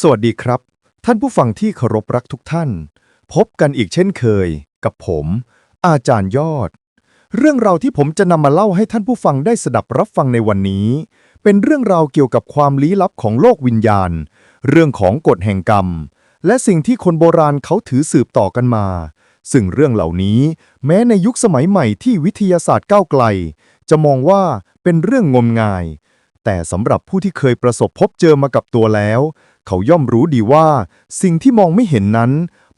สวัสดีครับ ท่านผู้ฟังที่เคารพรักทุกท่าน พบกันอีกเช่นเคย กับผม อาจารย์ยอด เรื่องราวที่ผมจะนำมาเล่าให้ท่านผู้ฟังได้สดับรับฟังในวันนี้ เป็นเรื่องราวเกี่ยวกับความลี้ลับของโลกวิญญาณ เรื่องของกฎแห่งกรรม และสิ่งที่คนโบราณเขาถือสืบต่อกันมา ซึ่งเรื่องเหล่านี้ แม้ในยุคสมัยใหม่ที่วิทยาศาสตร์ก้าวไกล จะมองว่าเป็นเรื่องงมงาย แต่สำหรับผู้ที่เคยประสบพบเจอมากับตัวแล้ว เขาย่อมรู้ดีว่า สิ่งที่มองไม่เห็นนั้น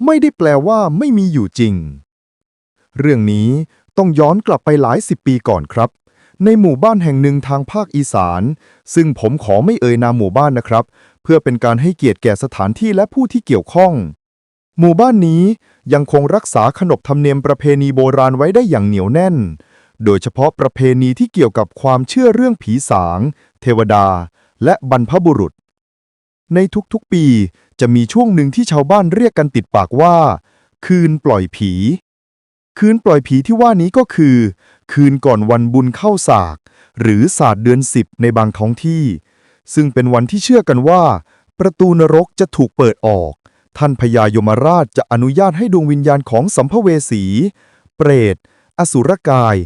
ไม่ได้แปลว่าไม่มีอยู่จริง เรื่องนี้ต้องย้อนกลับไปหลายสิบปีก่อนครับ ในหมู่บ้านแห่งหนึ่งทางภาคอีสาน ซึ่งผมขอไม่เอ่ยนามหมู่บ้านนะครับ เพื่อเป็นการให้เกียรติแก่สถานที่และผู้ที่เกี่ยวข้อง หมู่บ้านนี้ยังคงรักษาขนบธรรมเนียมประเพณีโบราณไว้ได้อย่างเหนียวแน่น โดยเฉพาะประเพณีที่เกี่ยวกับความเชื่อเรื่องผีสาง เทวดา และบรรพบุรุษ ในทุกๆปีจะมีช่วงหนึ่งที่ชาวบ้านเรียกกันติดปากว่า คืนปล่อยผี คืนปล่อยผีที่ว่านี้ก็คือ คืนก่อนวันบุญเข้าสาก หรือศาสตร์เดือนสิบในบางท้องที่ ซึ่งเป็นวันที่เชื่อกันว่า ประตูนรกจะถูกเปิดออก ท่านพญายมราชจะอนุญาตให้ดวงวิญญาณของสัมภเวสี เปรต อสุรกาย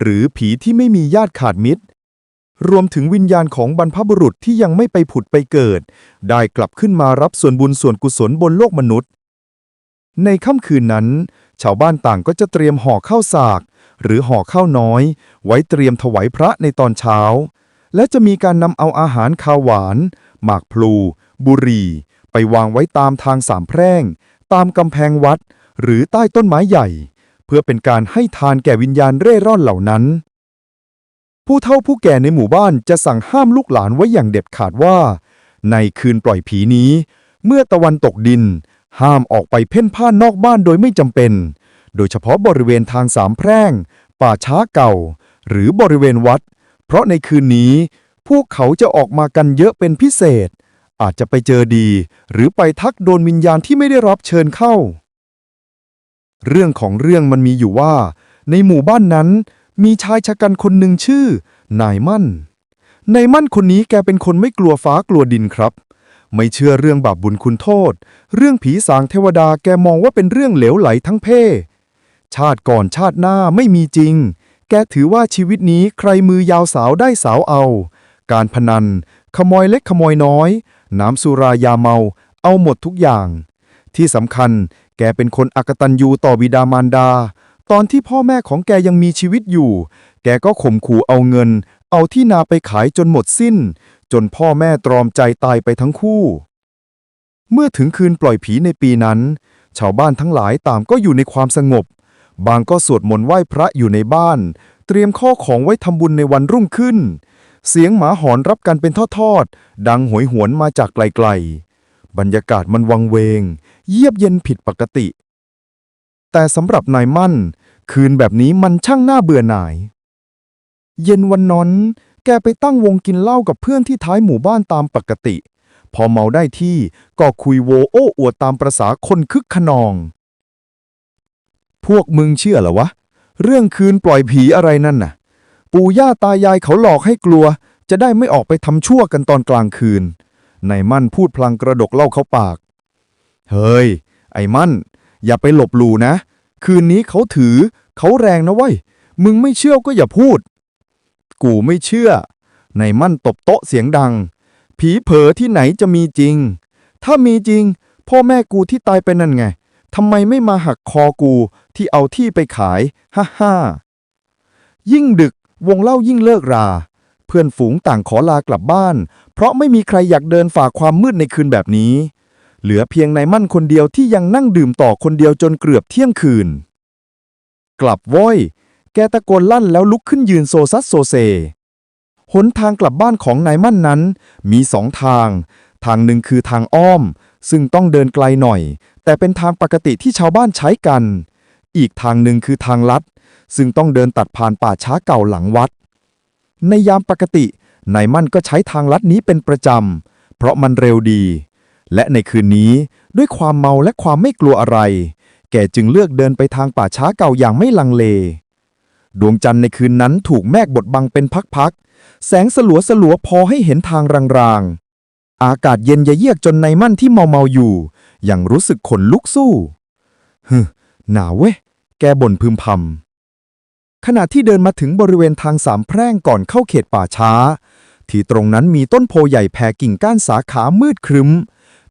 หรือผีที่ไม่มีญาติขาดมิตร รวมถึงวิญญาณของบรรพบุรุษที่ยังไม่ไปผุดไปเกิด ได้กลับขึ้นมารับส่วนบุญส่วนกุศลบนโลกมนุษย์ ในค่ำคืนนั้น ชาวบ้านต่างก็จะเตรียมห่อข้าวสาก หรือห่อข้าวน้อย ไว้เตรียมถวายพระในตอนเช้า และจะมีการนำเอาอาหารคาวหวาน หมากพลู บุรีไปวางไว้ตามทางสามแพร่ง ตามกำแพงวัด หรือใต้ต้นไม้ใหญ่ เพื่อเป็นการให้ทานแก่วิญญาณเร่ร่อนเหล่านั้น ผู้เฒ่าผู้แก่ในหมู่บ้านจะสั่งห้ามลูกหลานไว้อย่างเด็ดขาดว่า ในคืนปล่อยผีนี้ เมื่อตะวันตกดิน ห้ามออกไปเพ่นพ่านนอกบ้านโดยไม่จำเป็น โดยเฉพาะบริเวณทางสามแพร่ง ป่าช้าเก่า หรือบริเวณวัด เพราะในคืนนี้ พวกเขาจะออกมากันเยอะเป็นพิเศษ อาจจะไปเจอดี หรือไปทักโดนวิญญาณที่ไม่ได้รับเชิญเข้า เรื่องของเรื่องมันมีอยู่ว่า ในหมู่บ้านนั้น มีชายชะกันคนหนึ่งชื่อ นายมั่น นายมั่นคนนี้แกเป็นคนไม่กลัวฟ้ากลัวดินครับ ไม่เชื่อเรื่องบาปบุญคุณโทษ เรื่องผีสางเทวดาแกมองว่าเป็นเรื่องเหลวไหลทั้งเพ่ชาติก่อนชาติหน้าไม่มีจริง แกถือว่าชีวิตนี้ใครมือยาวสาวได้สาวเอา การพนัน ขโมยเล็กขโมยน้อย น้ำสุรายาเมา เอาหมดทุกอย่าง ที่สำคัญแกเป็นคนอกตัญญูต่อบิดามารดา ตอนที่พ่อแม่ของแกยังมีชีวิตอยู่ แกก็ข่มขู่เอาเงิน เอาที่นาไปขายจนหมดสิ้น จนพ่อแม่ตรอมใจตายไปทั้งคู่ เมื่อถึงคืนปล่อยผีในปีนั้น ชาวบ้านทั้งหลายตางก็อยู่ในความสงบ บางก็สวดมนต์ไหว้พระอยู่ในบ้าน เตรียมข้อของไว้ทำบุญในวันรุ่งขึ้น เสียงหมาหอนรับกันเป็นทอดๆ ดังโหยหวนมาจากไกลๆ บรรยากาศมันวังเวง เยียบเย็นผิดปกติแต่สำหรับนายมั่น คืนแบบนี้มันช่างน่าเบื่อหน่าย เย็นวันนั้น แกไปตั้งวงกินเหล้ากับเพื่อนที่ท้ายหมู่บ้านตามปกติ พอเมาได้ที่ก็คุยโวโอ้อวดตามประษาคนคึกขนอง พวกมึงเชื่อเหรอวะ เรื่องคืนปล่อยผีอะไรนั่นน่ะ ปู่ย่าตายายเขาหลอกให้กลัว จะได้ไม่ออกไปทำชั่วกันตอนกลางคืนนายมั่นพูดพลางกระดกเหล้าเข้าปาก เฮ้ย ไอ้มั่น อย่าไปหลบหลู่นะ คืนนี้เขาถือ เขาแรงนะเว้ย มึงไม่เชื่อก็อย่าพูด กูไม่เชื่อนายมั่นตบโต๊ะเสียงดัง ผีเผลอที่ไหนจะมีจริง ถ้ามีจริง พ่อแม่กูที่ตายไปนั่นไงทำไมไม่มาหักคอกูที่เอาที่ไปขาย ฮ่าฮ่ายิ่งดึกวงเล่ายิ่งเลิกรา เพื่อนฝูงต่างขอลากลับบ้าน เพราะไม่มีใครอยากเดินฝ่าความมืดในคืนแบบนี้ เหลือเพียงนายมั่นคนเดียวที่ยังนั่งดื่มต่อคนเดียวจนเกือบเที่ยงคืน กลับโว้ย แกตะโกนลั่นแล้วลุกขึ้นยืนโซซัสโซเซ หนทางกลับบ้านของนายมั่นนั้น มีสองทาง ทางหนึ่งคือทางอ้อม ซึ่งต้องเดินไกลหน่อย แต่เป็นทางปกติที่ชาวบ้านใช้กัน อีกทางหนึ่งคือทางลัด ซึ่งต้องเดินตัดผ่านป่าช้าเก่าหลังวัด ในยามปกตินายมั่นก็ใช้ทางลัดนี้เป็นประจำ เพราะมันเร็วดี และในคืนนี้ด้วยความเมาและความไม่กลัวอะไร แกจึงเลือกเดินไปทางป่าช้าเก่าอย่างไม่ลังเล ดวงจันทร์ในคืนนั้นถูกแมกบดบังเป็นพักๆ แสงสลัวสลัวๆพอให้เห็นทางรางๆ อากาศเย็นยะเยียกจนในมั่นที่เมาเมาๆอยู่ยังรู้สึกขนลุกสู้ฮึหนาวเว้ย แกบ่นพึมพำขณะที่เดินมาถึงบริเวณทางสามแพร่งก่อนเข้าเขตป่าช้า ที่ตรงนั้นมีต้นโพใหญ่แผ่กิ่งก้านสาขามืดครึ้ม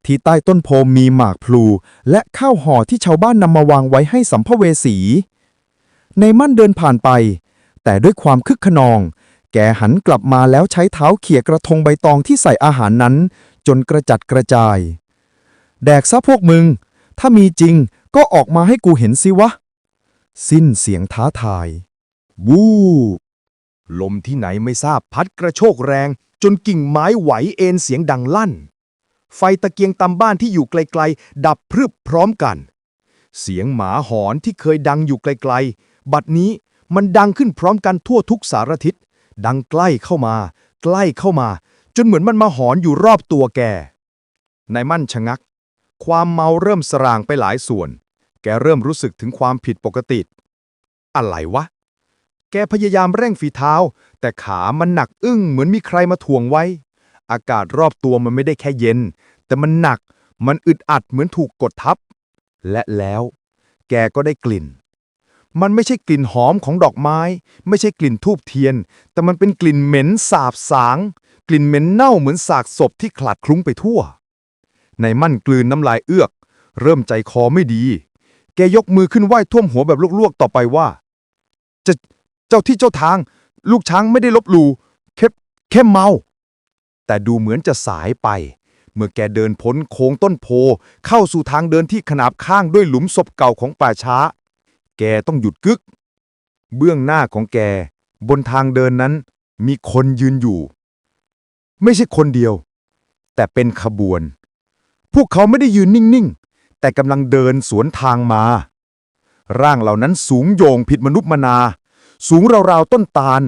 ที่ใต้ต้นโพมีหมากพลู และข้าวห่อที่ชาวบ้านนำมาวางไว้ให้สัมภเวสี ในมั่นเดินผ่านไป แต่ด้วยความคึกขนอง แกหันกลับมาแล้วใช้เท้าเขี่ยกระทงใบตองที่ใส่อาหารนั้น จนกระจัดกระจาย แดกซะพวกมึง ถ้ามีจริงก็ออกมาให้กูเห็นสิวะ สิ้นเสียงท้าทาย วูบลมที่ไหนไม่ทราบพัดกระโชกแรง จนกิ่งไม้ไหวเอ็นเสียงดังลั่น ไฟตะเกียงตามบ้านที่อยู่ไกลๆ ดับพรึบพร้อมกัน เสียงหมาหอนที่เคยดังอยู่ไกลๆ บัดนี้มันดังขึ้นพร้อมกันทั่วทุกสารทิศ ดังใกล้เข้ามา ใกล้เข้ามา จนเหมือนมันมาหอนอยู่รอบตัวแกนายมั่นชะงัก ความเมาเริ่มสร่างไปหลายส่วน แกเริ่มรู้สึกถึงความผิดปกติ อะไรวะ แกพยายามเร่งฝีเท้า แต่ขามันหนักอึ้งเหมือนมีใครมาถ่วงไว้ อากาศรอบตัวมันไม่ได้แค่เย็น แต่มันหนัก มันอึดอัดเหมือนถูกกดทับ และแล้ว แกก็ได้กลิ่น มันไม่ใช่กลิ่นหอมของดอกไม้ ไม่ใช่กลิ่นทูบเทียน แต่มันเป็นกลิ่นเหม็นสาบสาง กลิ่นเหม็นเน่าเหมือนสากศพที่ขลัดคลุ้งไปทั่ว ในมั่นกลืนน้ำลายเอือก เริ่มใจคอไม่ดี แกยกมือขึ้นไหว้ท่วมหัวแบบลวกๆต่อไปว่า จะเจ้าที่เจ้าทาง ลูกช้างไม่ได้ลบหลู่แค่แค่เมา แต่ดูเหมือนจะสายไป เมื่อแกเดินพ้นโค้งต้นโพ เข้าสู่ทางเดินที่ขนาบข้างด้วยหลุมศพเก่าของป่าช้า แกต้องหยุดกึก เบื้องหน้าของแก บนทางเดินนั้นมีคนยืนอยู่ ไม่ใช่คนเดียว แต่เป็นขบวน พวกเขาไม่ได้ยืนนิ่ง ๆ แต่กำลังเดินสวนทางมา ร่างเหล่านั้นสูงโยงผิดมนุษย์มนา สูงราวๆต้นตาล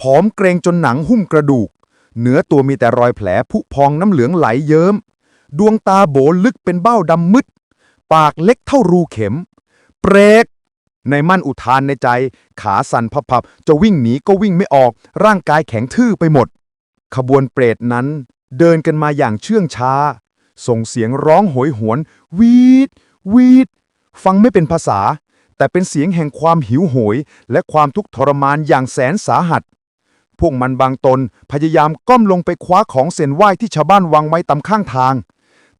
ผอมเกรงจนหนังหุ้มกระดูก เหนือตัวมีแต่รอยแผลผุพองน้ำเหลืองไหลเยิ้ม ดวงตาโบลึกเป็นเบ้าดำมืด ปากเล็กเท่ารูเข็ม เปรก ในมั่นอุทานในใจ ขาสั่นพับๆ จะวิ่งหนีก็วิ่งไม่ออก ร่างกายแข็งทื่อไปหมด ขบวนเปรตนั้น เดินกันมาอย่างเชื่องช้า ส่งเสียงร้องโหยหวน วีด วีด ฟังไม่เป็นภาษา แต่เป็นเสียงแห่งความหิวโหย และความทุกข์ทรมานอย่างแสนสาหัส พวกมันบางตนพยายามก้มลงไปคว้าของเส้นไหว้ที่ชาวบ้านวางไว้ตามข้างทาง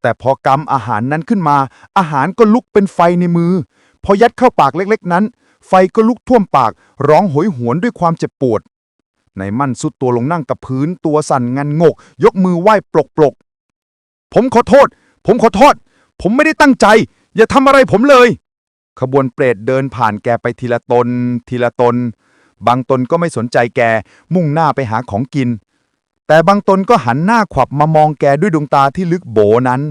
แต่พอกำอาหารนั้นขึ้นมา อาหารก็ลุกเป็นไฟในมือ พอยัดเข้าปากเล็กๆ นั้น ไฟก็ลุกท่วมปาก ร้องโหยหวนด้วยความเจ็บปวดในมั่นสุดตัวลงนั่งกับพื้นตัวสั่นงันงก ยกมือไหว้ปลกปลกๆผมขอโทษ ผมขอโทษ ผมไม่ได้ตั้งใจ อย่าทำอะไรผมเลย ขบวนเปรตเดินผ่านแกไปทีละตน ทีละตน บางตนก็ไม่สนใจแก มุ่งหน้าไปหาของกิน แต่บางตนก็หันหน้าขวับมามองแกด้วยดวงตาที่ลึกโบนั้น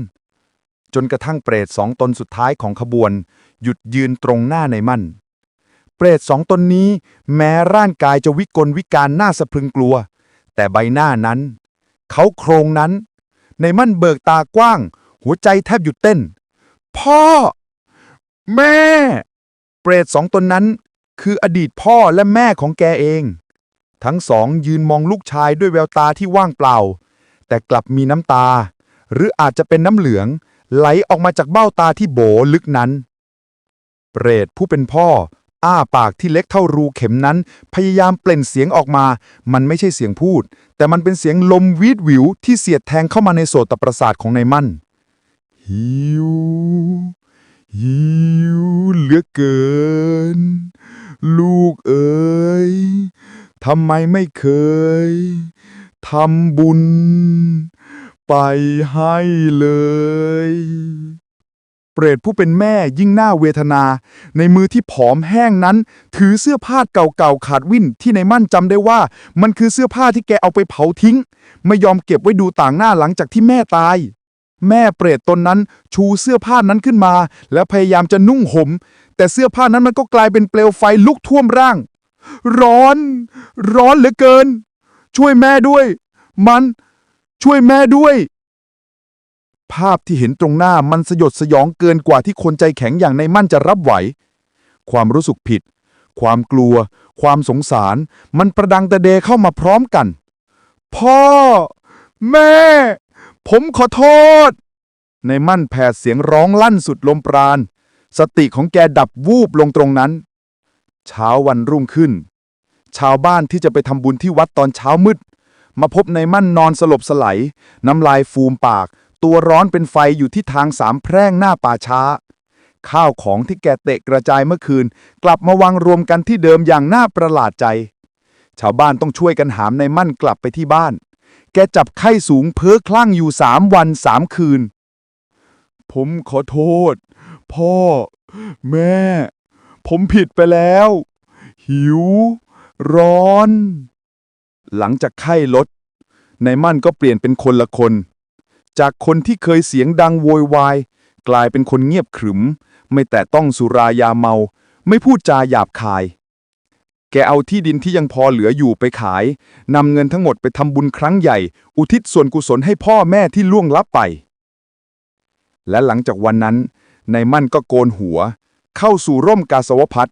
จนกระทั่งเปรตสองตนสุดท้ายของขบวน หยุดยืนตรงหน้าในมั่น เปรตสองตนนี้ แม้ร่างกายจะวิกลวิการหน่าสะพรึงกลัว แต่ใบหน้านั้น เขาโครงนั้น ในมั่นเบิกตากว้าง หัวใจแทบหยุดเต้น พ่อ แม่ เปรตสองตนนั้น คืออดีตพ่อและแม่ของแกเอง ทั้งสองยืนมองลูกชายด้วยแววตาที่ว่างเปล่า แต่กลับมีน้ำตา หรืออาจจะเป็นน้ำเหลือง ไหลออกมาจากเบ้าตาที่โบลึกนั้น เปรตผู้เป็นพ่อ อ้าปากที่เล็กเท่ารูเข็มนั้น พยายามเปล่งเสียงออกมา มันไม่ใช่เสียงพูด แต่มันเป็นเสียงลมวีดวิวที่เสียดแทงเข้ามาในโสตประสาทของนายมั่นหิวหิวเหลือเกิน ลูกเอ๋ยทำไมไม่เคยทำบุญ ไปให้เลย เปรตผู้เป็นแม่ยิ่งหน่าเวทนา ในมือที่ผอมแห้งนั้น ถือเสื้อผ้าเก่าๆขาดวิ่นที่ในมั่นจำได้ว่า มันคือเสื้อผ้าที่แกเอาไปเผาทิ้ง ไม่ยอมเก็บไว้ดูต่างหน้าหลังจากที่แม่ตายแม่เปรตตนนั้นชูเสื้อผ้านั้นขึ้นมา แล้วพยายามจะนุ่งห่ม แต่เสื้อผ้านั้นมันก็กลายเป็นเปลวไฟลุกท่วมร่าง ร้อน ร้อนเหลือเกิน ช่วยแม่ด้วย มันช่วยแม่ด้วย ภาพที่เห็นตรงหน้ามันสยดสยองเกินกว่าที่คนใจแข็งอย่างในมั่นจะรับไหว ความรู้สึกผิด ความกลัว ความสงสาร มันประดังตะเดเข้ามาพร้อมกัน พ่อ แม่ ผมขอโทษ ในมั่นแผดเสียงร้องลั่นสุดลมปราณ สติของแกดับวูบลงตรงนั้น เช้าวันรุ่งขึ้น ชาวบ้านที่จะไปทำบุญที่วัดตอนเช้ามืด มาพบในมั่นนอนสลบสไลด์น้ำลายฟูมปาก ตัวร้อนเป็นไฟอยู่ที่ทางสามแพร่งหน้าป่าช้า ข้าวของที่แกเตะกระจายเมื่อคืน กลับมาวางรวมกันที่เดิมอย่างน่าประหลาดใจ ชาวบ้านต้องช่วยกันหามในมั่นกลับไปที่บ้าน แกจับไข้สูงเพ้อคลั่งอยู่สามวันสามคืน ผมขอโทษ พ่อ แม่ ผมผิดไปแล้ว หิว ร้อน หลังจากไข้ลดนายมั่นก็เปลี่ยนเป็นคนละคน จากคนที่เคยเสียงดังโวยวาย กลายเป็นคนเงียบขรึม ไม่แต่ต้องสุรายาเมา ไม่พูดจาหยาบคาย แกเอาที่ดินที่ยังพอเหลืออยู่ไปขายนำเงินทั้งหมดไปทำบุญครั้งใหญ่ อุทิศส่วนกุศลให้พ่อแม่ที่ล่วงลับไป และหลังจากวันนั้น นายมั่นก็โกนหัว เข้าสู่ร่มกาสวพัฒ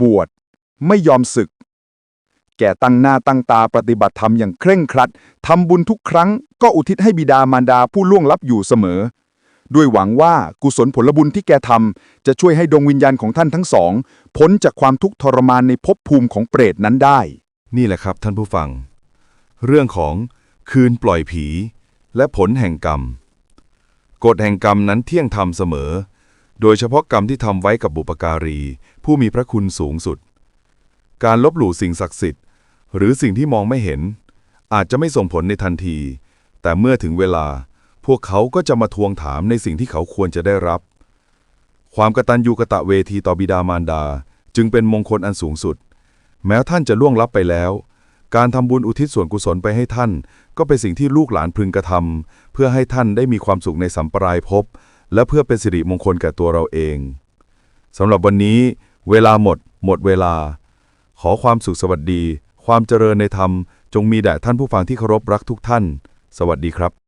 บวชไม่ยอมศึก แกตั้งหน้าตั้งตาปฏิบัติธรรมอย่างเคร่งครัดทำบุญทุกครั้งก็อุทิศให้บิดามารดาผู้ล่วงลับอยู่เสมอ ด้วยหวังว่ากุศลผลบุญที่แกทำจะช่วยให้ดวงวิญญาณของท่านทั้งสองพ้นจากความทุกข์ทรมานในภพภูมิของเปรตนั้นได้ นี่แหละครับท่านผู้ฟัง เรื่องของคืนปล่อยผี และผลแห่งกรรม กฎแห่งกรรมนั้นเที่ยงธรรมเสมอ โดยเฉพาะกรรมที่ทำไว้กับบุปการี ผู้มีพระคุณสูงสุด การลบหลู่สิ่งศักดิ์สิทธิ์ หรือสิ่งที่มองไม่เห็น อาจจะไม่ส่งผลในทันที แต่เมื่อถึงเวลา พวกเขาก็จะมาทวงถามในสิ่งที่เขาควรจะได้รับ ความกตัญญูกะตะเวทีต่อบิดามารดา จึงเป็นมงคลอันสูงสุด แม้ท่านจะล่วงลับไปแล้ว การทำบุญอุทิศส่วนกุศลไปให้ท่าน ก็เป็นสิ่งที่ลูกหลานพึงกระทำเพื่อให้ท่านได้มีความสุขในสัมปรายภพและเพื่อเป็นสิริมงคลแก่ตัวเราเองสำหรับวันนี้ เวลาหมด หมดเวลา ขอความสุขสวัสดี ความเจริญในธรรม จงมีแด่ท่านผู้ฟังที่เคารพรักทุกท่าน สวัสดีครับ